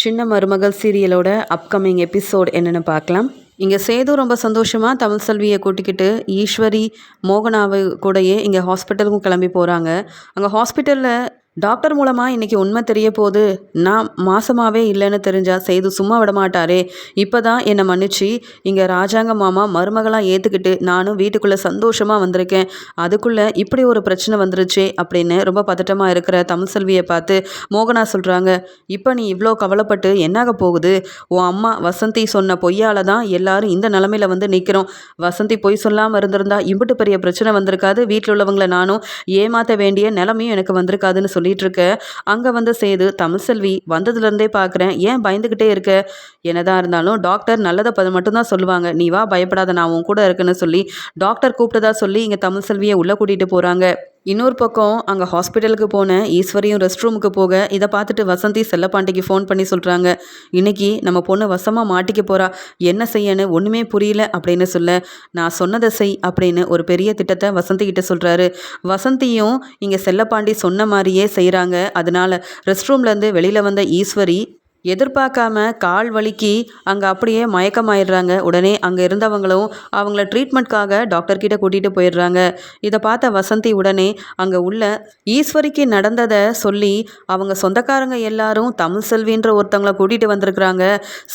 சின்ன மருமகள் சீரியலோட upcoming episode என்னென்னு பார்க்கலாம். இங்கே சேது ரொம்ப சந்தோஷமாக தமிழ் செல்வியை கூட்டிக்கிட்டு ஈஸ்வரி மோகனாவை கூடயே இங்கே ஹாஸ்பிட்டலுக்கும் கிளம்பி போகிறாங்க அங்கே ஹாஸ்பிட்டலில் டாக்டர் மூலமாக இன்றைக்கி உண்மை தெரிய போது நான் மாசமாகவே இல்லைன்னு தெரிஞ்சா செய்து சும்மா விட மாட்டாரே. இப்போ தான் என்னை மன்னிச்சு இங்கே ராஜாங்க மாமா மருமகளாக ஏற்றுக்கிட்டு நானும் வீட்டுக்குள்ளே சந்தோஷமாக வந்திருக்கேன். அதுக்குள்ளே இப்படி ஒரு பிரச்சனை வந்துருச்சே அப்படின்னு ரொம்ப பதட்டமாக இருக்கிற தமிழ் செல்வியை பார்த்து மோகனா சொல்கிறாங்க இப்போ நீ இவ்வளோ கவலைப்பட்டு என்னாக போகுது? உன் அம்மா வசந்தி சொன்ன பொய்யால் தான் எல்லாரும் இந்த நிலமையில வந்து நிற்கிறோம் வசந்தி பொய் சொல்லாமல் இருந்திருந்தா இம்பிட்டு பெரிய பிரச்சனை வந்திருக்காது. வீட்டில் உள்ளவங்களை நானும் ஏமாற்ற வேண்டிய நிலமையும் எனக்கு வந்திருக்காதுன்னு சொல்லிட்டு இருக்க அங்கே வந்து சேது தமிழ்செல்வி வந்ததுலேருந்தே பார்க்குறேன் ஏன் பயந்துக்கிட்டே இருக்க? என்னதான் இருந்தாலும் டாக்டர் நல்லதை பத மட்டும்தான் சொல்லுவாங்க. நீ வா பயப்படாத நான் உன் கூட இருக்குன்னு சொல்லி டாக்டர் கூப்பிட்டதா சொல்லி இங்கே தமிழ்செல்வியை உள்ளே கூட்டிகிட்டு போகிறாங்க இன்னொரு பக்கம் அங்கே ஹாஸ்பிட்டலுக்கு போன ஈஸ்வரியும் ரெஸ்ட் ரூமுக்கு போக இதை பார்த்துட்டு வசந்தி செல்லப்பாண்டிக்கு ஃபோன் பண்ணி சொல்கிறாங்க இன்னைக்கு நம்ம பொண்ணு வசமாக மாட்டிக்க போகிறா என்ன செய்யன்னு ஒன்றுமே புரியல அப்படின்னு சொல்ல நான் சொன்னதை செய் அப்படின்னு ஒரு பெரிய திட்டத்தை வசந்தி கிட்ட சொல்கிறாரு வசந்தியும் இங்கே செல்லப்பாண்டி சொன்ன மாதிரியே செய்கிறாங்க அதனால ரெஸ்ட் ரூம்லேருந்து வெளியில் வந்த ஈஸ்வரி எதிர்பார்க்காம கால் வலிக்கு அங்கே அப்படியே மயக்கமாயிடுறாங்க. உடனே அங்கே இருந்தவங்களும் அவங்கள ட்ரீட்மெண்ட்காக டாக்டர்கிட்ட கூட்டிகிட்டு போயிடுறாங்க. இதை பார்த்த வசந்தி உடனே அங்கே உள்ள ஈஸ்வரிக்கு நடந்ததை சொல்லி அவங்க சொந்தக்காரங்க எல்லாரும் தமிழ் செல்வின்ற ஒருத்தவங்கள கூட்டிகிட்டு வந்திருக்கிறாங்க.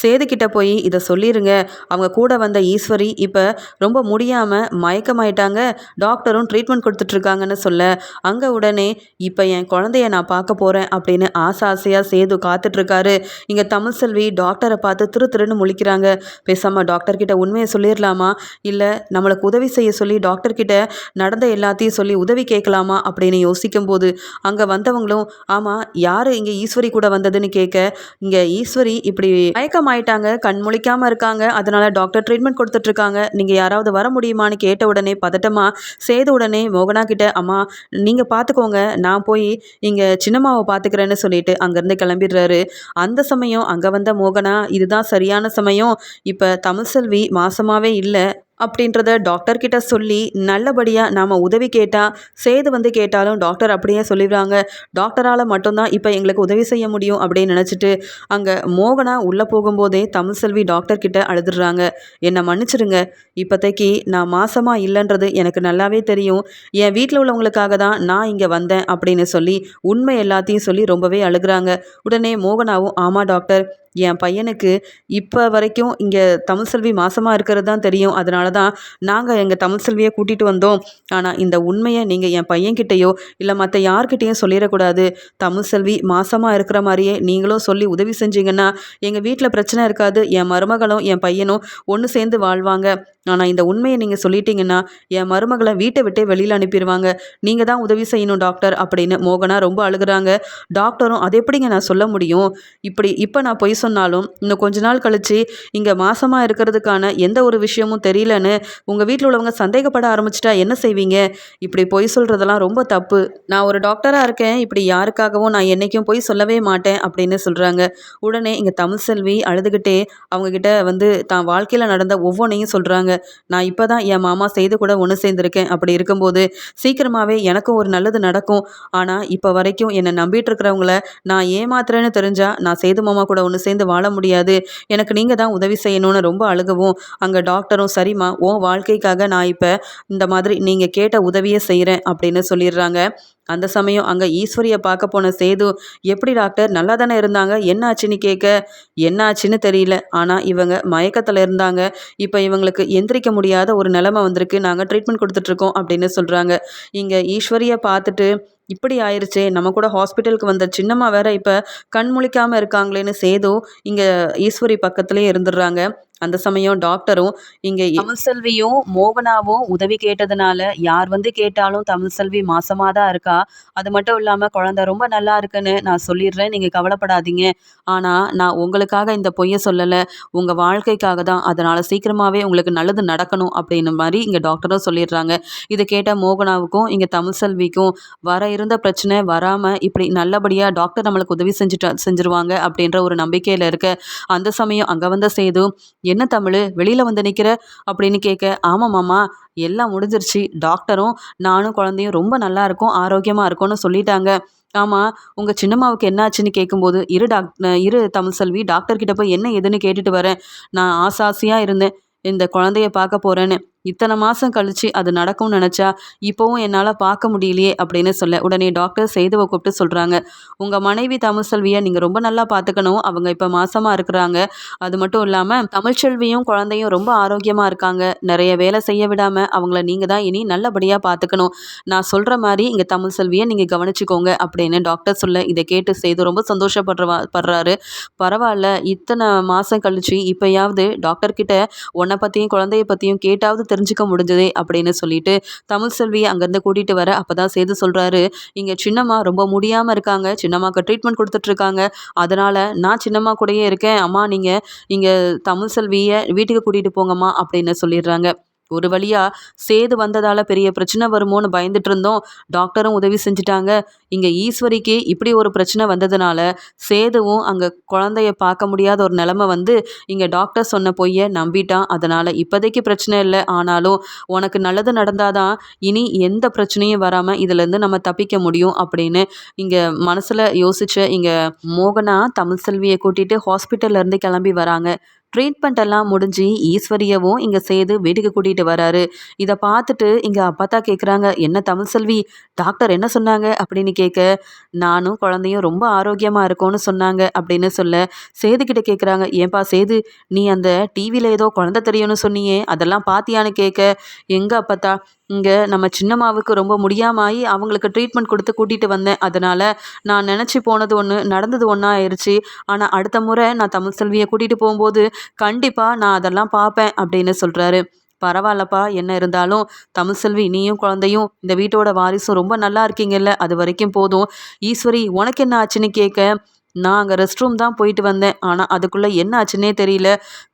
சேதுக்கிட்ட போய் இதை சொல்லிடுங்க அவங்க கூட வந்த ஈஸ்வரி இப்போ ரொம்ப முடியாமல் மயக்கமாயிட்டாங்க. டாக்டரும் ட்ரீட்மெண்ட் கொடுத்துட்ருக்காங்கன்னு சொல்ல அங்கே உடனே இப்போ என் குழந்தைய நான் பார்க்க போகிறேன் அப்படின்னு ஆசை ஆசையாக சேது காத்துட்ருக்காரு. இங்கே தமிழ் செல்வி டாக்டரை பார்த்து திரு திருன்னு முழிக்கிறாங்க. பேசாமல் டாக்டர்கிட்ட உண்மையை சொல்லிடலாமா இல்லை நம்மளுக்கு உதவி செய்ய சொல்லி டாக்டர்கிட்ட நடந்த எல்லாத்தையும் சொல்லி உதவி கேட்கலாமா? அப்படின்னு யோசிக்கும் போது அங்கே வந்தவங்களும் ஆமாம் யார் இங்கே ஈஸ்வரி கூட வந்ததுன்னு கேட்க? இங்கே ஈஸ்வரி இப்படி மயக்கமாயிட்டாங்க கண் முழிக்காமல் இருக்காங்க. அதனால் டாக்டர் ட்ரீட்மெண்ட் கொடுத்துட்ருக்காங்க நீங்கள் யாராவது வர முடியுமான்னு கேட்ட உடனே பதட்டமாக செய்த உடனே மோகனா கிட்ட அம்மா நீங்கள் பார்த்துக்கோங்க. நான் போய் இங்கே சின்னம்மாவை பார்த்துக்கிறேன்னு சொல்லிட்டு அங்கேருந்து கிளம்பிடுறாரு. அந்த சமயம் அங்கே வந்த மோகனா இதுதான் சரியான சமயம். இப்போ தமிழ்செல்வி மாசமாகவே இல்லை. அப்படின்றத டாக்டர்கிட்ட சொல்லி நல்லபடியாக நாம் உதவி கேட்டால் சேது வந்து கேட்டாலும் டாக்டர் அப்படியே சொல்லிடுறாங்க. டாக்டரால் மட்டும்தான் இப்போ எங்களுக்கு உதவி செய்ய முடியும் அப்படின்னு நினச்சிட்டு அங்கே மோகனா உள்ளே போகும்போதே தமிழ்செல்வி டாக்டர்கிட்ட அழுதுடுறாங்க. என்னை மன்னிச்சிடுங்க இப்போதைக்கு நான் மாசமாக இல்லைன்றது எனக்கு நல்லாவே தெரியும். என் வீட்டில் உள்ளவங்களுக்காக தான் நான் இங்கே வந்தேன் அப்படின்னு சொல்லி உண்மை எல்லாத்தையும் சொல்லி ரொம்பவே அழுகுறாங்க. உடனே மோகனாவும் ஆமாம் டாக்டர் என் பையனுக்கு இப்போ வரைக்கும் இங்கே தமிழ்செல்வி மாசமாக இருக்கிறது தான் தெரியும். அதனால தான் நாங்கள் எங்கள் தமிழ்செல்வியை கூட்டிகிட்டு வந்தோம். ஆனால் இந்த உண்மையை நீங்கள் என் பையன்கிட்டேயோ இல்லை மற்ற யார்கிட்டேயும் சொல்லிடக்கூடாது. தமிழ்செல்வி மாசமாக இருக்கிற மாதிரியே நீங்களும் சொல்லி உதவி செஞ்சீங்கன்னா எங்கள் வீட்டில் பிரச்சனை இருக்காது. என் மருமகளும் என் பையனும் ஒன்று சேர்ந்து வாழ்வாங்க. ஆனால் இந்த உண்மையை நீங்கள் சொல்லிட்டீங்கன்னா என் மருமகளை வீட்டை விட்டே வெளியில் அனுப்பிடுவாங்க நீங்கள் தான் உதவி செய்யணும் டாக்டர் அப்படின்னு மோகனா ரொம்ப அழுகுறாங்க. டாக்டரும் அது எப்படிங்க நான் சொல்ல முடியும்? இப்படி இப்போ நான் பொய் சொன்னாலும் இன்னும் கொஞ்ச நாள் கழித்து இங்கே மாசமாக இருக்கிறதுக்கான எந்த ஒரு விஷயமும் தெரியலன்னு உங்கள் வீட்டில் உள்ளவங்க சந்தேகப்பட ஆரம்பிச்சிட்டா என்ன செய்வீங்க? இப்படி பொய் சொல்கிறதெல்லாம் ரொம்ப தப்பு. நான் ஒரு டாக்டராக இருக்கேன். இப்படி யாருக்காகவும் நான் என்றைக்கும் பொய் சொல்லவே மாட்டேன் அப்படின்னு சொல்கிறாங்க உடனே இங்கே தமிழ் செல்வி அழுதுகிட்டே அவங்கக்கிட்ட வந்து தான் வாழ்க்கையில் நடந்த ஒவ்வொன்றையும் சொல்கிறாங்க நான் இப்போ தான் என் மாமா செய்து கூட ஒன்று சேர்ந்துருக்கேன். அப்படி இருக்கும்போது சீக்கிரமாகவே எனக்கும் ஒரு நல்லது நடக்கும். ஆனால் இப்போ வரைக்கும் என்னை நம்பிட்டு இருக்கிறவங்கள நான் ஏமாத்துறேன்னு தெரிஞ்சால் நான் சேது மாமா கூட ஒன்று சேர்ந்து வாழ முடியாது. எனக்கு நீங்கள் தான் உதவி செய்யணும்னு ரொம்ப அழுகவும். அங்கே டாக்டரும் சரிம்மா உன் வாழ்க்கைக்காக நான் இப்போ இந்த மாதிரி நீங்கள் கேட்ட உதவியை செய்கிறேன் அப்படின்னு சொல்லிடுறாங்க. அந்த சமயம் அங்கே ஈஸ்வரியை பார்க்க போன சேது எப்படி டாக்டர்? நல்லா தானே இருந்தாங்க? என்னாச்சுன்னு கேட்க என்னாச்சுன்னு தெரியல. ஆனால் இவங்க மயக்கத்தில் இருந்தாங்க. இப்போ இவங்களுக்கு எந்திரிக்க முடியாத ஒரு நிலமை வந்திருக்கு. நாங்கள் ட்ரீட்மெண்ட் கொடுத்துட்ருக்கோம் அப்படின்னு சொல்கிறாங்க இங்கே ஈஸ்வரியை பார்த்துட்டு இப்படி ஆயிடுச்சே நம்ம கூட ஹாஸ்பிட்டலுக்கு வந்த சின்னம்மா வேற இப்போ கண் முழிக்காமல் இருக்காங்களேன்னு சேது இங்கே ஈஸ்வரி பக்கத்துலேயே இருந்துடுறாங்க. அந்த சமயம் டாக்டரும் இங்கே தமிழ்செல்வியும் மோகனாவும் உதவி கேட்டதுனால யார் வந்து கேட்டாலும் தமிழ்செல்வி மாசமாக தான் இருக்கா. அது மட்டும் இல்லாமல் குழந்த ரொம்ப நல்லா இருக்குன்னு நான் சொல்லிடுறேன். நீங்கள் கவலைப்படாதீங்க. ஆனால் நான் உங்களுக்காக இந்த பொய்யை சொல்லலை. உங்கள் வாழ்க்கைக்காக தான். அதனால் சீக்கிரமாகவே உங்களுக்கு நல்லது நடக்கணும் அப்படின்னு மாதிரி இங்கே டாக்டரும் சொல்லிடுறாங்க. இதை கேட்ட மோகனாவுக்கும் இங்கே தமிழ்செல்விக்கும் வர இருந்த பிரச்சனை வராமல் இப்படி நல்லபடியாக டாக்டர் நம்மளுக்கு உதவி செஞ்சுட்டு செஞ்சுருவாங்க அப்படின்ற ஒரு நம்பிக்கையில் இருக்க. அந்த சமயம் அங்கே வந்த சேது என்ன தமிழ்? வெளியில் வந்து நிற்கிற அப்படின்னு கேட்க ஆமாம் மாமா எல்லாம் முடிஞ்சிருச்சு. டாக்டரும் நானும் குழந்தையும் ரொம்ப நல்லா இருக்கும் ஆரோக்கியமாக இருக்கும்னு சொல்லிட்டாங்க. ஆமாம் உங்கள் சின்னம்மாவுக்கு என்னாச்சுன்னு கேட்கும்போது இரு டாக் இரு தமிழ் செல்வி டாக்டர்கிட்ட போய் என்ன ஏதுன்னு கேட்டுட்டு வரேன். நான் ஆசை ஆசையாக இருந்தேன். இந்த குழந்தைய பார்க்க போகிறேன்னு இத்தனை மாதம் கழிச்சு அது நடக்கும்னு நினச்சா இப்போவும் என்னால் பார்க்க முடியலையே அப்படின்னு சொல்ல உடனே டாக்டர் சேதுவை கூப்பிட்டு சொல்கிறாங்க உங்கள் மனைவி தமிழ்செல்வியை நீங்கள் ரொம்ப நல்லா பார்த்துக்கணும். அவங்க இப்போ மாசமாக இருக்கிறாங்க. அது மட்டும் இல்லாமல் தமிழ்ச்செல்வியும் குழந்தையும் ரொம்ப ஆரோக்கியமாக இருக்காங்க. நிறைய வேலை செய்ய விடாமல் அவங்கள நீங்கள் தான் இனி நல்லபடியாக பார்த்துக்கணும். நான் சொல்கிற மாதிரி இங்கே தமிழ்செல்வியை நீங்கள் கவனிச்சுக்கோங்க அப்படின்னு டாக்டர் சொல்ல இதை கேட்டு செய்து ரொம்ப சந்தோஷப்படுறவா படுறாரு. பரவாயில்ல இத்தனை மாதம் கழிச்சு இப்போயாவது டாக்டர்கிட்ட உன்னை பற்றியும் குழந்தைய பற்றியும் கேட்டாவது தெரிஞ்சுக்க முடிஞ்சதே அப்படின்னு சொல்லிட்டு தமிழ் செல்வியை அங்கேருந்து கூட்டிகிட்டு வர அப்போ தான் சேது சொல்கிறாரு இங்கே சின்னம்மா ரொம்ப முடியாமல் இருக்காங்க சின்னம்மாவுக்கு ட்ரீட்மெண்ட் கொடுத்துட்ருக்காங்க அதனால் நான் சின்னம்மா கூடயே இருக்கேன். அம்மா நீங்கள் இங்கே தமிழ் செல்வியை வீட்டுக்கு கூட்டிகிட்டு போங்கம்மா அப்படின்னு சொல்லிடுறாங்க. ஒரு வழியாக சேது வந்ததால் பெரிய பிரச்சனை வருமோன்னு பயந்துட்டு இருந்தோம். டாக்டரும் உதவி செஞ்சுட்டாங்க. இங்கே ஈஸ்வரிக்கு இப்படி ஒரு பிரச்சனை வந்ததுனால சேதுவும் அங்கே குழந்தைய பார்க்க முடியாத ஒரு நிலமை வந்து இங்கே டாக்டர் சொன்ன பொய்யை நம்பிட்டான். அதனால் இப்போதைக்கு பிரச்சனை இல்லை. ஆனாலும் உனக்கு நல்லது நடந்தாதான் இனி எந்த பிரச்சனையும் வராமல் இதுலேருந்து நம்ம தப்பிக்க முடியும் அப்படின்னு இங்கே மனசில் யோசிச்ச இங்கே மோகனா தமிழ் செல்வியை கூட்டிகிட்டு ஹாஸ்பிட்டல்லேருந்து கிளம்பி வராங்க. ட்ரீட்மெண்ட் எல்லாம் முடிஞ்சு ஈஸ்வரியவும் இங்கே சேது வீட்டுக்கு கூட்டிகிட்டு வராரு. இதை பார்த்துட்டு இங்கே அப்பா தான் கேட்குறாங்க என்ன தமிழ் செல்வி டாக்டர் என்ன சொன்னாங்க? அப்படின்னு கேட்க கேட்க நானும் குழந்தையும் ரொம்ப ஆரோக்கியமாக இருக்கும்னு சொன்னாங்க அப்படின்னு சொல்ல சேதுக்கிட்ட கேட்குறாங்க ஏன்பா சேது நீ அந்த டிவியில் ஏதோ குழந்தை தெரியும்னு சொன்னியே அதெல்லாம் பாத்தியான்னு கேட்க எங்கே அப்பத்தா இங்கே நம்ம சின்னம்மாவுக்கு ரொம்ப முடியாமாயி அவங்களுக்கு ட்ரீட்மெண்ட் கொடுத்து கூட்டிகிட்டு வந்தேன். அதனால் நான் நினச்சி போனது ஒன்று நடந்தது ஒன்றா ஆயிடுச்சு ஆனால் அடுத்த முறை நான் தமிழ் செல்வியை கூட்டிகிட்டு போகும்போது கண்டிப்பாக நான் அதெல்லாம் பார்ப்பேன் அப்படின்னு சொல்கிறாரு பரவாயில்லப்பா என்ன இருந்தாலும் தமிழ்செல்வி நீயும் குழந்தையும் இந்த வீட்டோட வாரிசும் ரொம்ப நல்லா இருக்கீங்கல்ல. அது வரைக்கும் போதும். ஈஸ்வரி உனக்கு என்ன ஆச்சுன்னு கேட்க நான் அங்கே ரெஸ்ட் ரூம் தான் போயிட்டு வந்தேன். ஆனால் அதுக்குள்ளே என்ன ஆச்சுன்னே தெரியல.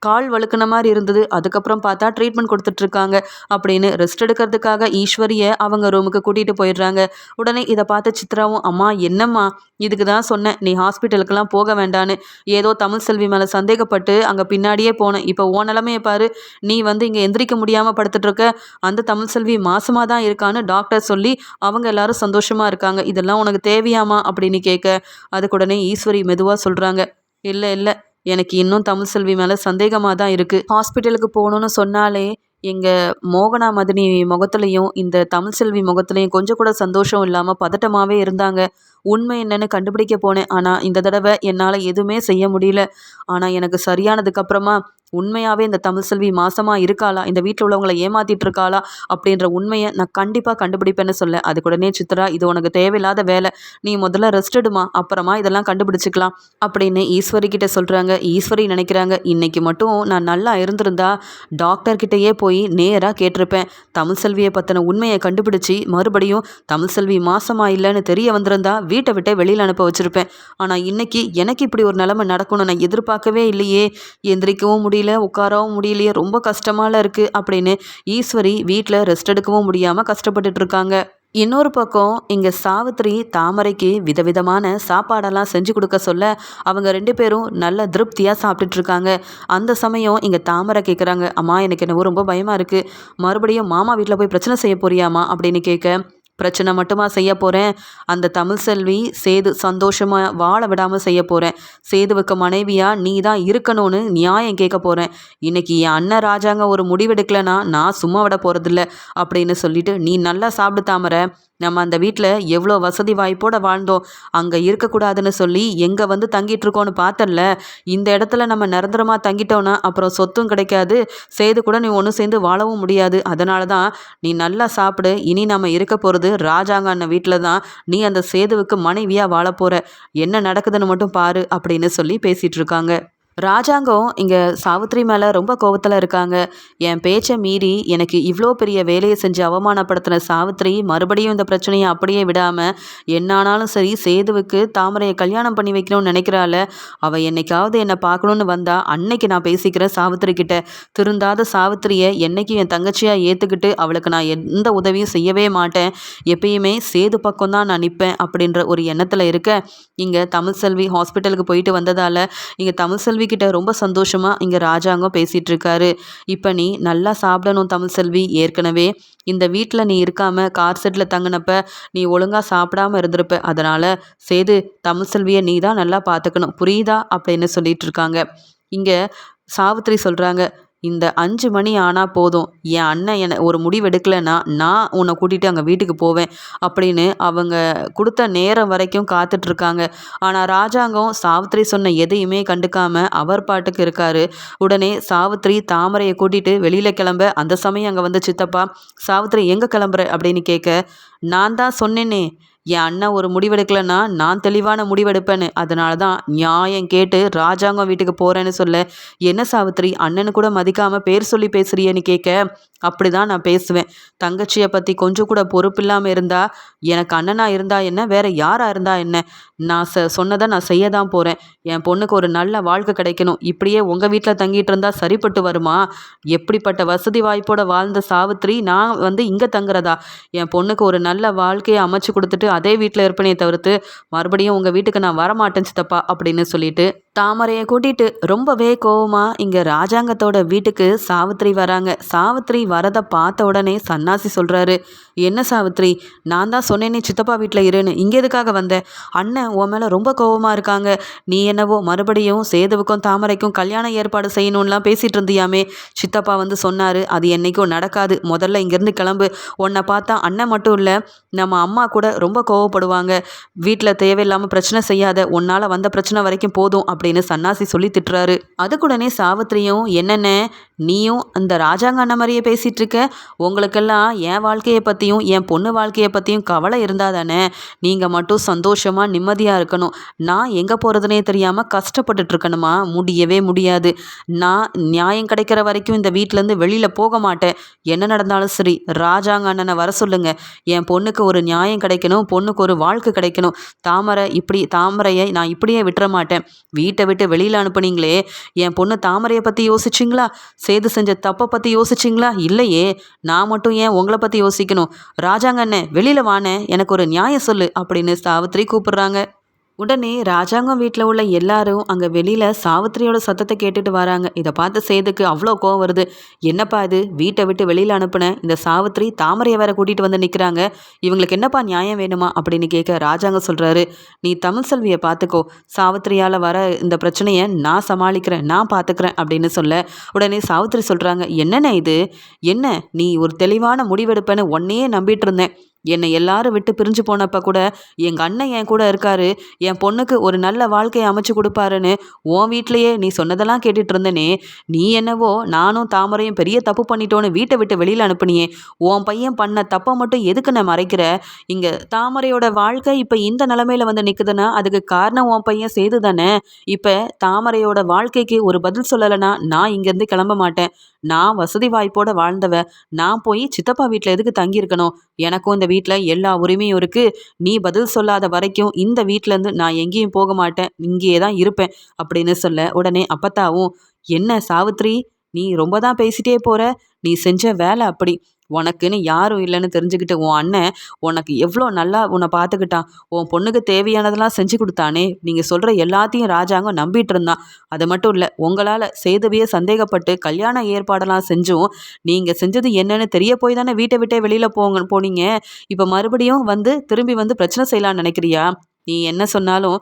கால் வழுக்கின மாதிரி இருந்தது. அதுக்கப்புறம் பார்த்தா ட்ரீட்மெண்ட் கொடுத்துட்ருக்காங்க அப்படின்னு ரெஸ்ட் எடுக்கிறதுக்காக ஈஸ்வரியை அவங்க ரூமுக்கு கூட்டிகிட்டு போயிடுறாங்க. உடனே இதை பார்த்த சித்ராவும் அம்மா என்னம்மா? இதுக்கு தான் சொன்னேன். நீ ஹாஸ்பிட்டலுக்கெல்லாம் போக வேண்டான்னு. ஏதோ தமிழ் செல்வி மேலே சந்தேகப்பட்டு அங்கே பின்னாடியே போனேன். இப்போ ஓ நிலமையை பாரு. நீ வந்து இங்கே எந்திரிக்க முடியாமல் படுத்துட்ருக்க. அந்த தமிழ் செல்வி மாசமாக தான் இருக்கான்னு டாக்டர் சொல்லி அவங்க எல்லாரும் சந்தோஷமாக இருக்காங்க. இதெல்லாம் உனக்கு தேவையாமா அப்படின்னு கேட்க அதுக்கு உடனே ஈஸ்வரி மெதுவாக சொல்கிறாங்க இல்லை இல்லை எனக்கு இன்னும் தமிழ் செல்வி மேலே சந்தேகமாக தான் இருக்குது ஹாஸ்பிட்டலுக்கு போகணுன்னு சொன்னாலே எங்கள் மோகனா மதினி முகத்துலையும் இந்த தமிழ் செல்வி முகத்துலையும் கொஞ்சம் கூட சந்தோஷம் இல்லாமல் பதட்டமாகவே இருந்தாங்க. உண்மை என்னன்னு கண்டுபிடிக்க போனேன். ஆனால் இந்த தடவை என்னால் எதுவுமே செய்ய முடியல. ஆனால் எனக்கு சரியானதுக்கப்புறமா உண்மையாகவே இந்த தமிழ் செல்வி மாசமாக இருக்காளா? இந்த வீட்டில் உள்ளவங்களை ஏமாத்திட்டு இருக்காளா? அப்படின்ற உண்மையை நான் கண்டிப்பாக கண்டுபிடிப்பேன்னு சொல்ல. அதுக்குடனே சித்ரா இது உனக்கு தேவையில்லாத வேலை. நீ முதல்ல ரெஸ்ட் எடுமா. அப்புறமா இதெல்லாம் கண்டுபிடிச்சிக்கலாம். அப்படின்னு ஈஸ்வரி கிட்ட சொல்கிறாங்க ஈஸ்வரி நினைக்கிறாங்க இன்னைக்கு மட்டும் நான் நல்லா இருந்திருந்தா டாக்டர்கிட்டயே போய் நேராக கேட்டிருப்பேன். தமிழ் செல்வியை பற்றின உண்மையை கண்டுபிடிச்சி மறுபடியும் தமிழ் செல்வி மாசமா இல்லைன்னு தெரிய வந்திருந்தா வீட்டை விட்டே வெளியில் அனுப்ப வச்சுருப்பேன். ஆனால் இன்னைக்கு எனக்கு இப்படி ஒரு நிலைமை நடக்கணும் நான் எதிர்பார்க்கவே இல்லையே. எந்திரிக்கவும் முடியல உட்காரவும் முடியலையே ரொம்ப கஷ்டமால இருக்குது அப்படின்னு ஈஸ்வரி வீட்டில் ரெஸ்ட் எடுக்கவும் முடியாமல் கஷ்டப்பட்டுட்டு இருக்காங்க இன்னொரு பக்கம் இங்கே சாவித்திரி தாமரைக்கு விதவிதமான சாப்பாடெல்லாம் செஞ்சு கொடுக்க சொல்ல அவங்க ரெண்டு பேரும் நல்ல திருப்தியாக சாப்பிட்டுட்டு இருக்காங்க அந்த சமயம் இங்கே தாமரை கேட்குறாங்க அம்மா எனக்கு என்னவோ ரொம்ப பயமாக இருக்குது மறுபடியும் மாமா வீட்டில் போய் பிரச்சனை செய்ய போறியாமா அப்படின்னு கேட்க பிரச்சனை மட்டுமா செய்ய போகிறேன் அந்த தமிழ் செல்வி சேது சந்தோஷமாக வாழ விடாமல் செய்ய போகிறேன் சேதுவுக்கு மனைவியாக நீ தான் இருக்கணும்னு நியாயம் கேட்க போகிறேன் இன்றைக்கி என் அண்ணன் ராஜாங்க ஒரு முடிவெடுக்கலைன்னா நான் சும்மா விட போகிறதில்ல அப்படின்னு சொல்லிட்டு நீ நல்லா சாப்பிடு தாமரை. நம்ம அந்த வீட்டில் எவ்வளோ வசதி வாய்ப்போடு வாழ்ந்தோம். அங்கே இருக்கக்கூடாதுன்னு சொல்லி எங்கே வந்து தங்கிட்டு இருக்கோன்னு பார்த்தல இந்த இடத்துல நம்ம நிரந்தரமாக தங்கிட்டோன்னா அப்புறம் சொத்தும் கிடைக்காது சேது கூட நீ ஒன்று சேர்ந்து வாழவும் முடியாது. அதனால தான் நீ நல்லா சாப்பிடு இனி நம்ம இருக்க போகிறது ராஜாங்க அண்ணன் வீட்டில் தான். நீ அந்த சேதுவுக்கு மனைவியாக வாழ போகிற என்ன நடக்குதுன்னு மட்டும் பாரு அப்படின்னு சொல்லி பேசிகிட்டு இருக்காங்க. ராஜாங்கம் இங்கே சாவித்ரி மேலே ரொம்ப கோபத்தில் இருக்காங்க. என் பேச்சை மீறி எனக்கு இவ்வளோ பெரிய வேலையை செஞ்சு அவமானப்படுத்தின சாவித்ரி மறுபடியும் இந்த பிரச்சனையை அப்படியே விடாமல் என்னானாலும் சரி சேதுவுக்கு தாமரையை கல்யாணம் பண்ணி வைக்கணும்னு நினைக்கிறாள். அவள் என்னைக்காவது என்னை பார்க்கணுன்னு வந்தா அன்னைக்கு நான் பேசிக்கிறேன் சாவித்ரி கிட்ட. திருந்தாத சாவித்திரியை என்னைக்கும் என் தங்கச்சியாக ஏற்றுக்கிட்டு அவளுக்கு நான் எந்த உதவியும் செய்யவே மாட்டேன். எப்பயுமே சேது பக்கம் தான் நான் நிற்பேன் அப்படின்ற ஒரு எண்ணத்தில் இருக்க. இங்கே தமிழ்செல்வி ஹாஸ்பிட்டலுக்கு போயிட்டு வந்ததால் இங்கே தமிழ்செல்வி செல்வி ரொம்ப சந்தோஷமாக இங்கே ராஜாங்கம் பேசிகிட்டு இருக்காரு இப்போ நீ நல்லா சாப்பிடணும் தமிழ் செல்வி. ஏற்கனவே இந்த வீட்டில் நீ இருக்காம கார் செட்டில் தங்கினப்ப நீ ஒழுங்காக சாப்பிடாம இருந்திருப்ப. அதனால் சேது தமிழ் செல்வியை நீ தான் நல்லா பார்த்துக்கணும் புரியுதா? அப்படின்னு சொல்லிட்டு இருக்காங்க இங்கே சாவித்திரி சொல்கிறாங்க இந்த அஞ்சு மணி ஆனால் போதும். என் அண்ணன் என்னை ஒரு முடிவு எடுக்கலைன்னா நான் உன்னை கூட்டிகிட்டு அங்கே வீட்டுக்கு போவேன் அப்படின்னு அவங்க கொடுத்த நேரம் வரைக்கும் காத்துட்ருக்காங்க. ஆனால் ராஜாங்கம் சாவித்திரி சொன்ன எதையுமே கண்டுக்காம அவர் பாட்டுக்கு இருக்காரு. உடனே சாவித்திரி தாமரையை கூட்டிகிட்டு வெளியில் கிளம்ப அந்த சமயம் அங்கே வந்து சித்தப்பா சாவித்திரி எங்கே கிளம்புற? அப்படின்னு கேட்க நான் தான் சொன்னேனே என் அண்ணன் ஒரு முடிவெடுக்கலைன்னா நான் தெளிவான முடிவெடுப்பேன்னு. அதனால தான் நியாயம் கேட்டு ராஜாங்கம் வீட்டுக்கு போகிறேன்னு சொல்ல என்ன சாவித்திரி அண்ணனு கூட மதிக்காமல் பேர் சொல்லி பேசுறியேன்னு கேட்க? அப்படி தான் நான் பேசுவேன். தங்கச்சியை பற்றி கொஞ்சம் கூட பொறுப்பு இல்லாமல் இருந்தால் எனக்கு அண்ணனாக இருந்தா என்ன வேற யாராக இருந்தா என்ன? நான் ச சொன்னதை நான் செய்ய தான் போகிறேன் என் பொண்ணுக்கு ஒரு நல்ல வாழ்க்கை கிடைக்கணும். இப்படியே உங்கள் வீட்டில் தங்கிட்டு இருந்தால் சரிப்பட்டு வருமா? எப்படிப்பட்ட வசதி வாய்ப்போட வாழ்ந்த சாவித்திரி நான் வந்து இங்கே தங்குறதா? என் பொண்ணுக்கு ஒரு நல்ல வாழ்க்கையை அமைச்சு கொடுத்துட்டு அதே வீட்டில் இருப்பனே தவிர்த்து மறுபடியும் உங்கள் வீட்டுக்கு நான் வரமாட்டேன் சித்தப்பா அப்படின்னு சொல்லிட்டு தாமரையை கூட்டிட்டு ரொம்பவே கோவமா இங்கே ராஜாங்கத்தோட வீட்டுக்கு சாவித்திரி வராங்க. சாவித்திரி வரதை பார்த்த உடனே சன்னாசி சொல்கிறாரு என்ன சாவித்ரி நான் தான் சொன்னேனே சித்தப்பா வீட்டில் இருன்னு இங்கே எதுக்காக வந்தேன் அண்ணன் உன் மேலே ரொம்ப கோவமாக இருக்காங்க. நீ என்னவோ மறுபடியும் சேதுவுக்கும் தாமரைக்கும் கல்யாண ஏற்பாடு செய்யணும்லாம் பேசிகிட்டு இருந்தியாமே. சித்தப்பா வந்து சொன்னார் அது என்றைக்கும் நடக்காது. முதல்ல இங்கேருந்து கிளம்பு. உன்னை பார்த்தா அண்ணன் மட்டும் இல்லை நம்ம அம்மா கூட ரொம்ப கோவப்படுவாங்க. வீட்டில் தேவையில்லாமல் பிரச்சனை செய்யாத. உன்னால் வந்த பிரச்சனை வரைக்கும் போதும் அப்படின்னு சன்னாசி சொல்லி திட்டுறாரு. அதுக்குடனே சாவித்திரியும் என்னென்ன? நீயும் அந்த ராஜாங்க அண்ணன் மாதிரியே பேசிகிட்டு இருக்க உங்களுக்கெல்லாம் என் வாழ்க்கையை பற்றியும் என் பொண்ணு வாழ்க்கையை பற்றியும் கவலை இருந்தால் தானே? நீங்கள் மட்டும் சந்தோஷமாக நிம்மதியாக இருக்கணும். நான் எங்கே போகிறதுனே தெரியாமல் கஷ்டப்பட்டுட்டு இருக்கணுமா முடியவே முடியாது. நான் நியாயம் கிடைக்கிற வரைக்கும் இந்த வீட்டிலேருந்து வெளியில் போக மாட்டேன். என்ன நடந்தாலும் சரி ராஜாங்க அண்ணனை வர சொல்லுங்கள் என் பொண்ணுக்கு ஒரு நியாயம் கிடைக்கணும் பொண்ணுக்கு ஒரு வாழ்க்கை கிடைக்கணும். தாமரை இப்படி தாமரையை நான் இப்படியே விட்டுற மாட்டேன். வீட்டை விட்டு வெளியில் அனுப்புனீங்களே என் பொண்ணு தாமரையை பற்றி யோசிச்சிங்களா? சேது செஞ்ச தப்பை பற்றி யோசிச்சிங்களா? இல்லையே. நான் மட்டும் ஏன் உங்களை பற்றி யோசிக்கணும்? ராஜாங்கண்ணே வெளியில் வானே எனக்கு ஒரு நியாயம் சொல்லு அப்படின்னு சாவித்திரி கூப்பிடுறாங்க. உடனே ராஜாங்கம் வீட்டில் உள்ள எல்லாரும் அங்கே வெளியில் சாவித்திரியோட சத்தத்தை கேட்டுட்டு வராங்க. இதை பார்த்து சேதுக்கு அவ்வளோ கோவம் வருது. என்னப்பா இது? வீட்டை விட்டு வெளியில் அனுப்புன இந்த சாவித்திரி தாமரையை வேற கூட்டிகிட்டு வந்து நிற்கிறாங்க இவங்களுக்கு என்னப்பா நியாயம் வேணுமா? அப்படின்னு கேட்க ராஜாங்க சொல்கிறாரு நீ தமிழ் செல்வியை பார்த்துக்கோ சாவித்திரியால் வர இந்த பிரச்சனையை நான் சமாளிக்கிறேன். நான் பார்த்துக்கிறேன் அப்படின்னு சொல்ல உடனே சாவித்திரி சொல்கிறாங்க என்னென்ன இது? என்ன? நீ ஒரு தெளிவான முடிவெடுப்பேன்னு ஒன்னையே நம்பிட்டு இருந்தேன். என்னை எல்லாரும் விட்டு பிரிஞ்சு போனப்ப கூட எங்கள் அண்ணன் என் கூட இருக்காரு. என் பொண்ணுக்கு ஒரு நல்ல வாழ்க்கையை அமைச்சு கொடுப்பாருன்னு உன் வீட்லேயே நீ சொன்னதெல்லாம் கேட்டுட்டு இருந்தனே. நீ என்னவோ நானும் தாமரையும் பெரிய தப்பு பண்ணிட்டோன்னு வீட்டை விட்டு வெளியில் அனுப்புனியே. உன் பையன் பண்ண தப்பை மட்டும் எதுக்கு நான் மறைக்கிற? இங்கே தாமரையோட வாழ்க்கை இப்போ இந்த நிலமையில வந்து நிற்குதுன்னா அதுக்கு காரணம் உன் பையன் செய்து தானே. இப்போ தாமரையோட வாழ்க்கைக்கு ஒரு பதில் சொல்லலைன்னா நான் இங்கேருந்து கிளம்ப மாட்டேன். நான் வசதி வாய்ப்போட வாழ்ந்தவ. நான் போய் சித்தப்பா வீட்டில் எதுக்கு தங்கியிருக்கணும்? எனக்கும் இந்த வீட்டில் எல்லா உரிமையும் இருக்குது நீ பதில் சொல்லாத வரைக்கும் இந்த வீட்டிலேருந்து நான் எங்கேயும் போக மாட்டேன். இங்கேயே தான் இருப்பேன் அப்படின்னு சொல்ல உடனே அப்பத்தாவும் என்ன சாவித்ரி? நீ ரொம்ப தான் பேசிட்டே போகிற நீ செஞ்ச வேலை அப்படி. உனக்குன்னு யாரும் இல்லைன்னு தெரிஞ்சுக்கிட்டு உன் அண்ணன் உனக்கு எவ்வளோ நல்லா உன்னை பார்த்துக்கிட்டான். உன் பொண்ணுக்கு தேவையானதெல்லாம் செஞ்சு கொடுத்தானே. நீங்கள் சொல்கிற எல்லாத்தையும் ராஜாங்க நம்பிட்டு இருந்தான். அது மட்டும் இல்லை உங்களால் சேதுவையே சந்தேகப்பட்டு கல்யாண ஏற்பாடெல்லாம் செஞ்சும் நீங்கள் செஞ்சது என்னன்னு தெரிய போய் தானே வீட்டை விட்டே வெளியில் போங்க போனீங்க. இப்போ மறுபடியும் வந்து திரும்பி வந்து பிரச்சனை செய்யலான்னு நினைக்கிறியா? நீ என்ன சொன்னாலும்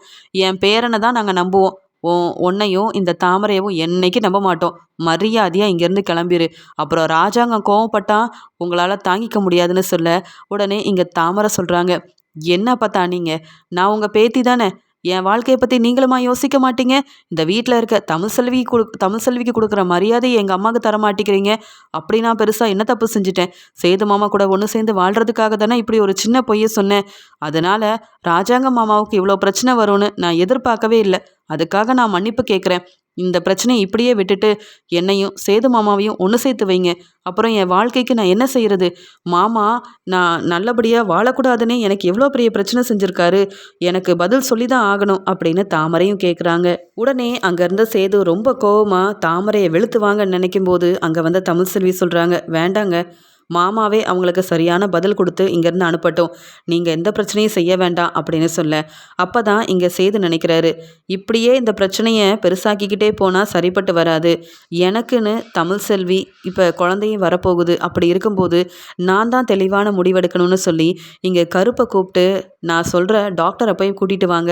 என் பேரனை தான் நாங்கள் நம்புவோம். ஓ உன்னையும் இந்த தாமரையவும் என்னைக்கு நம்ப மாட்டோம். மரியாதையாக இங்கேருந்து கிளம்பிரு. அப்புறம் ராஜாங்கம் கோவப்பட்டா உங்களால் தாங்கிக்க முடியாதுன்னு சொல்ல உடனே இங்கே தாமரை சொல்கிறாங்க என்ன பார்த்தா நீங்கள் நான் உங்கள் பேத்தி தானே என் வாழ்க்கையை பற்றி நீங்களுமா யோசிக்க மாட்டீங்க? இந்த வீட்டில் இருக்க தமிழ் செல்வி கொடு தமிழ் செல்விக்கு கொடுக்குற மரியாதையை எங்கள் அம்மாவுக்கு தர மாட்டேங்கிறீங்க. அப்படி நான் பெருசாக என்ன தப்பு செஞ்சுட்டேன்? சேது மாமா கூட ஒன்று சேர்ந்து வாழ்கிறதுக்காக தானே இப்படி ஒரு சின்ன பொய்யை சொன்னேன். அதனால் ராஜாங்க மாமாவுக்கு இவ்வளோ பிரச்சனை வரும்னு நான் எதிர்பார்க்கவே இல்லை. அதுக்காக நான் மன்னிப்பு கேட்குறேன் இந்த பிரச்சனையை இப்படியே விட்டுட்டு என்னையும் சேது மாமாவையும் ஒன்று சேர்த்து வைங்க. அப்புறம் என் வாழ்க்கைக்கு நான் என்ன செய்கிறது மாமா நான் நல்லபடியாக வாழக்கூடாதுன்னே எனக்கு எவ்வளோ பெரிய பிரச்சனை செஞ்சுருக்காரு. எனக்கு பதில் சொல்லி தான் ஆகணும் அப்படின்னு தாமரையும் கேட்குறாங்க உடனே அங்கேருந்து சேது ரொம்ப கோவமாக தாமரையை வெளுத்து வாங்கன்னு நினைக்கும் போது அங்கே வந்த தமிழ் செல்வி சொல்கிறாங்க வேண்டாங்க மாமாவே அவங்களுக்கு சரியான பதில் கொடுத்து இங்கேருந்து அனுப்பட்டும். நீங்கள் எந்த பிரச்சனையும் செய்ய வேண்டாம் அப்படின்னு சொல்ல. அப்போ தான் இங்கே சேது நினைக்கிறாரு. இப்படியே இந்த பிரச்சனையை பெருசாக்கிக்கிட்டே போனால் சரிப்பட்டு வராது. எனக்குன்னு தமிழ் செல்வி இப்போ குழந்தையும் வரப்போகுது. அப்படி இருக்கும்போது நான் தான் தெளிவான முடிவெடுக்கணும்னு சொல்லி இங்கே கருப்பை கூப்பிட்டு நான் சொல்கிற டாக்டரை போய் கூட்டிகிட்டு வாங்க.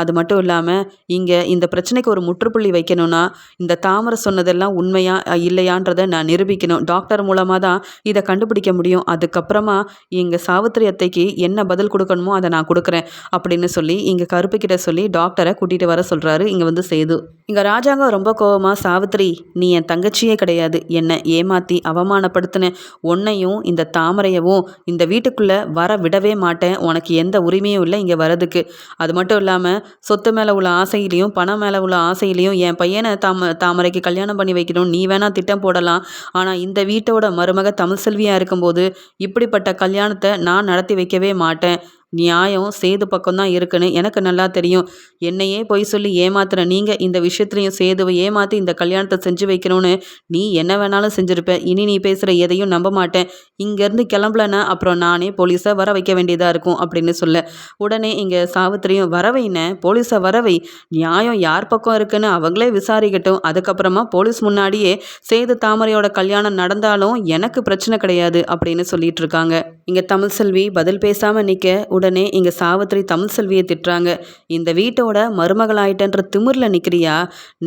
அது மட்டும் இல்லாமல் இங்கே இந்த பிரச்சனைக்கு ஒரு முற்றுப்புள்ளி வைக்கணும்னா இந்த தாமரை சொன்னதெல்லாம் உண்மையா இல்லையான்றதை நான் நிரூபிக்கணும். டாக்டர் மூலமாக தான் இதை கண்டுபிடிக்க முடியும். அதுக்கப்புறமா எங்கள் சாவித்திரி அத்தைக்கு என்ன பதில் கொடுக்கணுமோ அதை நான் கொடுக்குறேன் அப்படின்னு சொல்லி இங்கே கருப்பு கிட்ட சொல்லி டாக்டரை கூட்டிகிட்டு வர சொல்கிறாரு இங்கே வந்து சேது. இங்கே ராஜாங்கம் ரொம்ப கோவமாக சாவித்திரி நீ என் தங்கச்சியே கிடையாது. என்னை ஏமாற்றி அவமானப்படுத்தின உன்னையும் இந்த தாமரையவும் இந்த வீட்டுக்குள்ளே வர விடவே மாட்டேன். உனக்கு எந்த உரிமையும் இல்லை இங்கே வரதுக்கு அது மட்டும் இல்லாமல் சொத்து மேலே உள்ள ஆசையிலையும் பணம் மேலே உள்ள ஆசையிலையும் என் பையனை தாம தாமரைக்கு கல்யாணம் பண்ணி வைக்கணும். நீ வேணால் திட்டம் போடலாம். ஆனால் இந்த வீட்டோட மருமக தமிழ்செல்வி மனைவியாக இருக்கும்போது இப்படிப்பட்ட கல்யாணத்தை நான் நடத்தி வைக்கவே மாட்டேன். நியாயம் சேது பக்கம்தான் இருக்குன்னு எனக்கு நல்லா தெரியும். என்னையே பொய் சொல்லி ஏமாத்துற நீங்கள் இந்த விஷயத்துலையும் சேதுவை ஏமாற்றி இந்த கல்யாணத்தை செஞ்சு வைக்கணும்னு நீ என்ன வேணாலும் செஞ்சுருப்ப. இனி நீ பேசுகிற எதையும் நம்ப மாட்டேன். இங்கேருந்து கிளம்பலன்னா அப்புறம் நானே போலீஸை வர வைக்க வேண்டியதாக இருக்கும் அப்படின்னு சொல்ல. உடனே இங்கே சாவித்திரியும் வரவைன போலீஸை வரவை நியாயம் யார் பக்கம் இருக்குன்னு அவங்களே விசாரிக்கட்டும். அதுக்கப்புறமா போலீஸ் முன்னாடியே சேது தாமரையோட கல்யாணம் நடந்தாலும் எனக்கு பிரச்சனை கிடையாது அப்படின்னு சொல்லிட்டு இருக்காங்க. இங்கே தமிழ் செல்வி பதில் பேசாமல் நிற்க உடனே இங்கே சாவித்திரி தமிழ் செல்வியை திட்டுறாங்க. இந்த வீட்டோட மருமகளாயிட்டன்ற திமிரில் நிற்கிறியா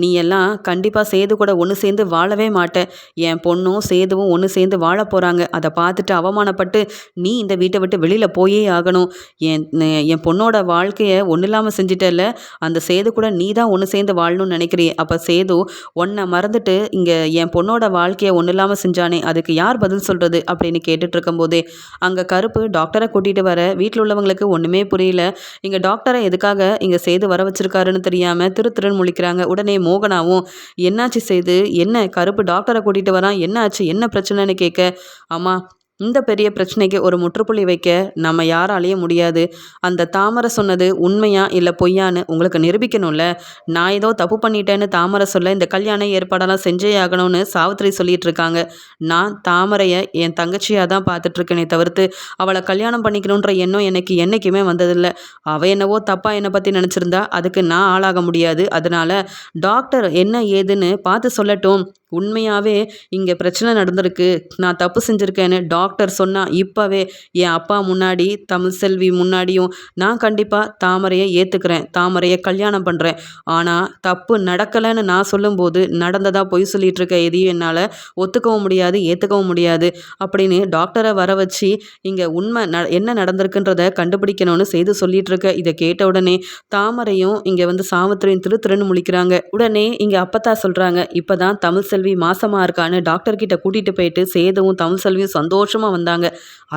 நீ எல்லாம் கண்டிப்பாக சேது கூட ஒன்று சேர்ந்து வாழவே மாட்டேன் என் பொண்ணும் சேதுவும் ஒன்று சேர்ந்து வாழ போகிறாங்க அதை பார்த்துட்டு அவமானப்பட்டு நீ இந்த வீட்டை விட்டு வெளியில் போயே ஆகணும். என் என் பொண்ணோட வாழ்க்கையை ஒன்றும் இல்லாமல் செஞ்சிட்டல அந்த சேது கூட நீ தான் ஒன்று சேர்ந்து வாழணும்னு நினைக்கிறியே. அப்போ சேது உன்னை மறந்துட்டு இங்கே என் பொண்ணோட வாழ்க்கையை ஒன்றும் இல்லாமல் செஞ்சானே அதுக்கு யார் பதில் சொல்கிறது அப்படின்னு கேட்டுட்டு இருக்கும்போதே அங்கே கருப்பு டாக்டரை கூட்டிகிட்டு வர வீட்டில் உள்ளவங்க பசங்களுக்கு ஒன்றுமே புரியல. இங்கே டாக்டரை எதுக்காக இங்கே செய்து வர வச்சிருக்காருன்னு தெரியாமல் திரு திருன்னு முழிக்கிறாங்க. உடனே மோகனாவும் என்னாச்சு செய்து? என்ன? கருப்பு டாக்டரை கூட்டிகிட்டு வரான்? என்னாச்சு என்ன பிரச்சனைன்னு கேட்க ஆமா இந்த பெரிய பிரச்சனைக்கு ஒரு முற்றுப்புள்ளி வைக்க நம்ம யாராலேயும் முடியாது? அந்த தாமரை சொன்னது உண்மையா இல்லை பொய்யான்னு உங்களுக்கு நிரூபிக்கணும்ல? நான் ஏதோ தப்பு பண்ணிட்டேன்னு தாமரை சொல்ல இந்த கல்யாண ஏற்பாடெல்லாம் செஞ்சே ஆகணும்னு சாவித்திரி சொல்லிட்டு இருக்காங்க. நான் தாமரையை என் தங்கச்சியாக தான் பார்த்துட்ருக்கேனே தவிர்த்து அவளை கல்யாணம் பண்ணிக்கணுன்ற எண்ணம் எனக்கு என்றைக்குமே வந்ததில்லை. அவள் என்னவோ தப்பாக என்னை பற்றி நினச்சிருந்தா அதுக்கு நான் ஆளாக முடியாது. அதனால் டாக்டர் என்ன ஏதுன்னு பார்த்து சொல்லட்டும். உண்மையாகவே இங்கே பிரச்சனை நடந்திருக்கு. நான் தப்பு செஞ்சுருக்கேன்னு டாக்டர் சொன்னால் இப்போவே என் அப்பா முன்னாடி தமிழ் செல்வி முன்னாடியும் நான் கண்டிப்பாக தாமரையை ஏற்றுக்கிறேன் தாமரையை கல்யாணம் பண்ணுறேன் ஆனால் தப்பு நடக்கலைன்னு நான் சொல்லும்போது நடந்ததாக பொய் சொல்லிகிட்டு இருக்க எதையும் என்னால் ஒத்துக்கவும் முடியாது ஏற்றுக்கவும் முடியாது அப்படின்னு டாக்டரை வர வச்சு இங்கே உண்மை ந என்ன நடந்திருக்குன்றத கண்டுபிடிக்கணும்னு செய்து சொல்லிட்டு இருக்க இதை கேட்ட உடனே தாமரையும் இங்கே வந்து சாமத்திரையும் திரு திருன்னு முழிக்கிறாங்க. உடனே இங்கே அப்பத்தா சொல்கிறாங்க இப்போ தான் தமிழ் செல்வி மாசமாக இருக்கான்னு டாக்டர்கிட்ட கூட்டிகிட்டு போயிட்டு சேதவும் தமிழ் செல்வியும் சந்தோஷமாக வந்தாங்க.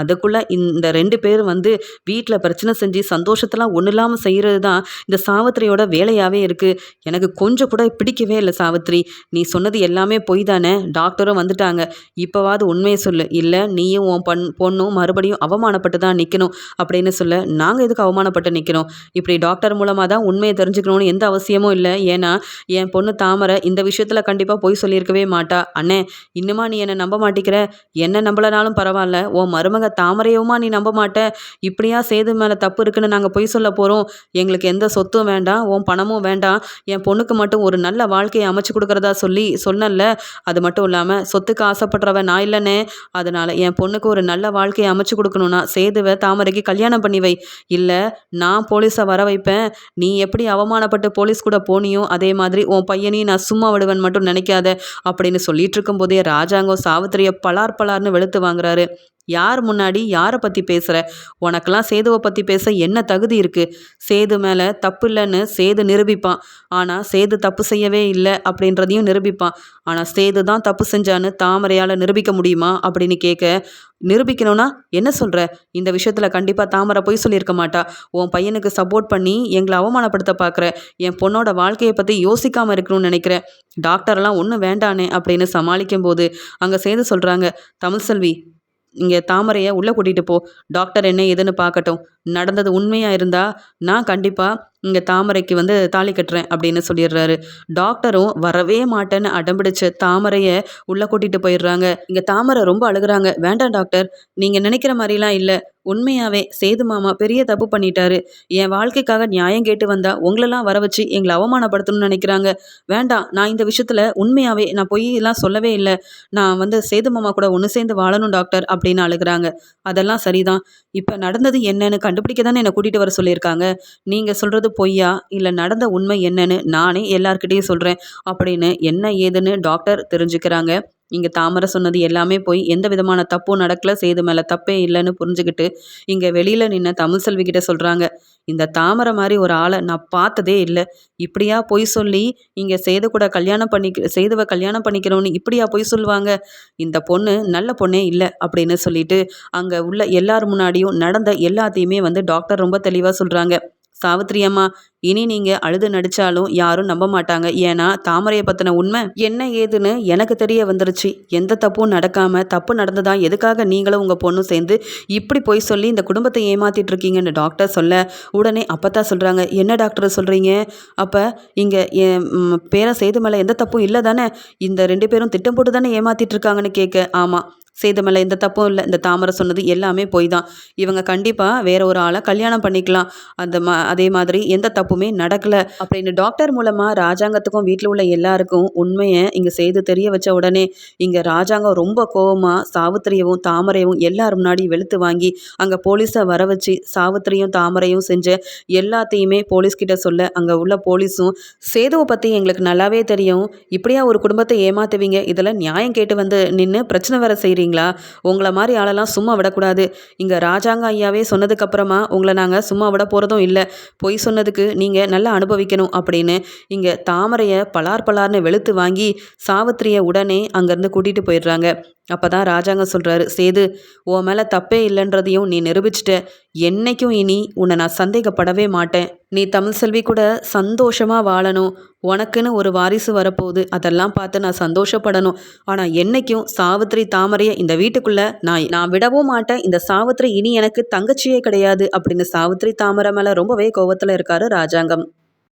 அதுக்குள்ளே இந்த ரெண்டு பேரும் வந்து வீட்டில் பிரச்சனை செஞ்சு சந்தோஷத்தெல்லாம் ஒன்றும் இல்லாமல் செய்கிறது தான் இந்த சாவித்திரியோட வேலையாகவே இருக்குது எனக்கு கொஞ்சம் கூட பிடிக்கவே இல்லை சாவித்ரி நீ சொன்னது எல்லாமே பொய் தானே? டாக்டரும் வந்துட்டாங்க. இப்போவாது உண்மையை சொல்லு. இல்லை நீயும் உன் பண் பொண்ணும் மறுபடியும் அவமானப்பட்டு தான் நிற்கணும் அப்படின்னு சொல்ல நாங்கள் எதுக்கு அவமானப்பட்டு நிற்கணும் இப்படி டாக்டர் மூலமாக தான் உண்மையை தெரிஞ்சுக்கணும்னு எந்த அவசியமும் இல்லை. ஏன்னா என் பொண்ணு தாமரை இந்த விஷயத்தில் கண்டிப்பாக பொய் சொல்லியிருக்க இருக்கவே மாட்டா. அண்ணே இன்னுமா நீ என்னை நம்ப மாட்டேங்கிற என்ன நம்பலனாலும் பரவாயில்ல. உன் மருமக தாமரையவுமா நீ நம்ப மாட்ட. இப்படியா சேது மேலே தப்பு இருக்குன்னு நாங்கள் பொய் சொல்ல போகிறோம் எங்களுக்கு எந்த சொத்தும் வேண்டாம். உன் பணமும் வேண்டாம். என் பொண்ணுக்கு மட்டும் ஒரு நல்ல வாழ்க்கையை அமைச்சு கொடுக்குறதா சொல்லி சொன்னல அது மட்டும் இல்லாமல் சொத்துக்கு ஆசைப்படுறவன் நான் இல்லைனே அதனால் என் பொண்ணுக்கு ஒரு நல்ல வாழ்க்கையை அமைச்சு கொடுக்கணும்னா சேதுவை தாமரைக்கு கல்யாணம் பண்ணி வை. இல்லை நான் போலீஸை வர வைப்பேன். நீ எப்படி அவமானப்பட்டு போலீஸ் கூட போனியோ அதே மாதிரி உன் பையனையும் நான் சும்மா விடுவேன் மட்டும் நினைக்காத. அப்படின்னு சொல்லிட்டு இருக்கும்போதே ராஜாங்கம் சாவித்திரியை பலார் பலார்னு வெளுத்து வாங்குறாரு. யார் முன்னாடி யாரை பற்றி பேசுகிற உனக்கெல்லாம் சேதுவை பற்றி பேச என்ன தகுதி இருக்குது சேது மேலே தப்பு இல்லைன்னு சேது நிரூபிப்பான். ஆனால் சேது தப்பு செய்யவே இல்லை அப்படின்றதையும் நிரூபிப்பான். ஆனால் சேது தான் தப்பு செஞ்சான்னு தாமரையால் நிரூபிக்க முடியுமா அப்படின்னு கேட்க நிரூபிக்கணும்னா என்ன சொல்கிற இந்த விஷயத்தில் கண்டிப்பாக தாமரை பொய் சொல்லியிருக்க மாட்டா. உன் பையனுக்கு சப்போர்ட் பண்ணி எங்களை அவமானப்படுத்த பார்க்குற என் பொண்ணோட வாழ்க்கையை பற்றி யோசிக்காமல் இருக்கணும்னு நினைக்கிறேன் டாக்டர்லாம் ஒன்றும் வேண்டானே அப்படின்னு சமாளிக்கும் போது அங்கே சேர்ந்து சொல்கிறாங்க தமிழ்செல்வி இங்கே தாமரையை உள்ளே கூட்டிகிட்டு போ. டாக்டர் என்ன ஏதுன்னு பார்க்கட்டும். நடந்தது உண்மையாக இருந்தால் நான் கண்டிப்பாக இங்கே தாமரைக்கு வந்து தாலி கட்டுறேன் அப்படின்னு சொல்லிடுறாரு. டாக்டரும் வரவே மாட்டேன்னு அடம்பிடிச்ச தாமரையை உள்ளே கூட்டிகிட்டு போயிடுறாங்க. இங்கே தாமரை ரொம்ப அழுகுறாங்க. வேண்டாம் டாக்டர் நீங்கள் நினைக்கிற மாதிரிலாம் இல்லை. உண்மையாவே சேது மாமா பெரிய தப்பு பண்ணிட்டாரு. என் வாழ்க்கைக்காக நியாயம் கேட்டு வந்தா உங்களெல்லாம் வர வச்சு எங்களை அவமானப்படுத்தணும்னு நினைக்கிறாங்க. வேண்டாம் நான் இந்த விஷயத்துல உண்மையாவே நான் பொய் எல்லாம் சொல்லவே இல்லை. நான் வந்து சேது மாமா கூட ஒன்று சேர்ந்து வாழணும் டாக்டர் அப்படின்னு அழுகிறாங்க. அதெல்லாம் சரிதான். இப்போ நடந்தது என்னன்னு கண்டுபிடிக்க தானே என்னை கூட்டிகிட்டு வர சொல்லியிருக்காங்க. நீங்கள் சொல்கிறது பொய்யா? இல்லை நடந்த உண்மை என்னன்னு நானே எல்லார்கிட்டேயும் சொல்கிறேன் அப்படின்னு என்ன ஏதுன்னு டாக்டர் தெரிஞ்சுக்கிறாங்க. இங்கே தாமரை சொன்னது எல்லாமே போய் எந்த விதமான தப்பும் நடக்கல செய்து மேலே தப்பே இல்லைன்னு புரிஞ்சுக்கிட்டு இங்கே வெளியில் நின்ன தமிழ் செல்வி கிட்ட சொல்கிறாங்க இந்த தாமரை மாதிரி ஒரு ஆளை நான் பார்த்ததே இல்லை இப்படியா பொய் சொல்லி இங்கே சேது கூட கல்யாணம் பண்ணிக்க சேதுவை கல்யாணம் பண்ணிக்கிறோன்னு இப்படியா பொய் சொல்லுவாங்க இந்த பொண்ணு நல்ல பொண்ணே இல்லை அப்படின்னு சொல்லிட்டு அங்கே உள்ள எல்லார் முன்னாடியும் நடந்த எல்லாத்தையுமே வந்து டாக்டர் ரொம்ப தெளிவாக சொல்கிறாங்க சாவித்ரி அம்மா இனி நீங்க அழுது நடிச்சாலும் யாரும் நம்ப மாட்டாங்க. ஏன்னா தாமரையை பத்தின உண்மை என்ன ஏதுன்னு எனக்கு தெரிய வந்துருச்சு. எந்த தப்பும் நடக்காம தப்பு நடந்ததா எதுக்காக நீங்களும் உங்க பொண்ணும் சேர்ந்து இப்படி போய் சொல்லி இந்த குடும்பத்தை ஏமாத்திட்டு இருக்கீங்கன்னு டாக்டர் சொல்ல உடனே அப்பத்தா சொல்றாங்க. என்ன டாக்டர் சொல்றீங்க? அப்ப இங்க என் பேரை செய்து மேலே எந்த தப்பும் இல்லை தானே இந்த ரெண்டு பேரும் திட்டம் போட்டு தானே ஏமாத்திட்டு இருக்காங்கன்னு கேட்க ஆமா. சேது எந்த தப்பும் இல்லை. இந்த தாமரை சொன்னது எல்லாமே போய் தான் இவங்க கண்டிப்பாக வேற ஒரு ஆளை கல்யாணம் பண்ணிக்கலாம். அந்த மா அதே மாதிரி எந்த தப்புமே நடக்கலை. அப்படின்னு டாக்டர் மூலமாக ராஜாங்கத்துக்கும் வீட்டில் உள்ள எல்லாருக்கும் உண்மையை இங்கே செய்து தெரிய வச்ச உடனே இங்கே ராஜாங்கம் ரொம்ப கோபமாக சாவித்திரியவும் தாமரையும் எல்லார் முன்னாடி வெளுத்து வாங்கி அங்கே போலீஸை வர வச்சு சாவித்திரியும் தாமரையும் செஞ்ச எல்லாத்தையுமே போலீஸ்கிட்ட சொல்ல அங்கே உள்ள போலீஸும் சேதுவை பற்றி எங்களுக்கு நல்லாவே தெரியும். இப்படியா ஒரு குடும்பத்தை ஏமாத்துவீங்க? இதெல்லாம் நியாயம் கேட்டு வந்து நின்று பிரச்சனை வர செய்கிறீங்க சரிங்களா உங்களை மாதிரி ஆளெல்லாம் சும்மா விடக்கூடாது. இங்கே ராஜாங்க ஐயாவே சொன்னதுக்கப்புறமா உங்களை நாங்கள் சும்மா விட போகிறதும் இல்லை. பொய் சொன்னதுக்கு நீங்கள் நல்லா அனுபவிக்கணும் அப்படின்னு இங்கே தாமரையை பலார் பலார்னு வெளுத்து வாங்கி சாவித்திரியை உடனே அங்கேருந்து கூட்டிகிட்டு போயிடுறாங்க. அப்போ தான் ராஜாங்க சொல்கிறாரு சேது உன் மேலே தப்பே இல்லைன்றதையும் நீ நிரூபிச்சிட்ட. என்னைக்கும் இனி உன்னை நான் சந்தேகப்படவே மாட்டேன். நீ தமிழ் செல்வி கூட சந்தோஷமாக வாழணும். உனக்குன்னு ஒரு வாரிசு வரப்போகுது. அதெல்லாம் பார்த்து நான் சந்தோஷப்படணும். ஆனால் என்னைக்கும் சாவித்திரி தாமரையை இந்த வீட்டுக்குள்ளே நான் நான் விடவும் மாட்டேன். இந்த சாவித்திரி இனி எனக்கு தங்கச்சியே கிடையாது. அப்படின்னு சாவித்திரி தாமரை மேலே ரொம்பவே கோவத்தில் இருக்காரு ராஜாங்கம்.